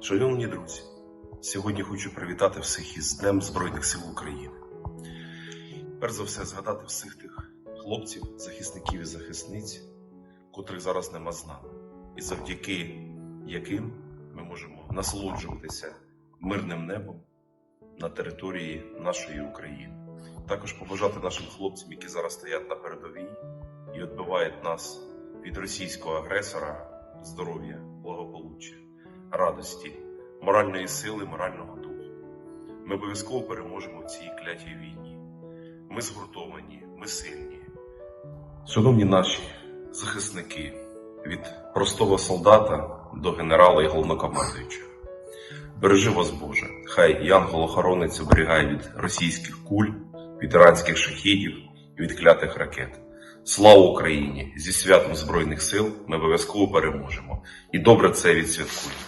Шановні друзі, сьогодні хочу привітати всіх із Днем Збройних сил України. Перш за все, згадати всіх тих хлопців, захисників і захисниць, котрих зараз нема з нами, і завдяки яким ми можемо насолоджуватися мирним небом на території нашої України. Також побажати нашим хлопцям, які зараз стоять на передовій і відбивають нас від російського агресора, здоров'я, благополуччя, радості, моральної сили, морального духу. Ми обов'язково переможемо в цій клятій війні. Ми згуртовані, ми сильні. Шановні наші захисники, від простого солдата до генерала і головнокомандуючого. Бережи вас, Боже, хай янгол-охоронець оберігає від російських куль, від іранських шахідів і від клятих ракет. Слава Україні! Зі святом Збройних сил ми обов'язково переможемо. І добре це відсвяткуємо.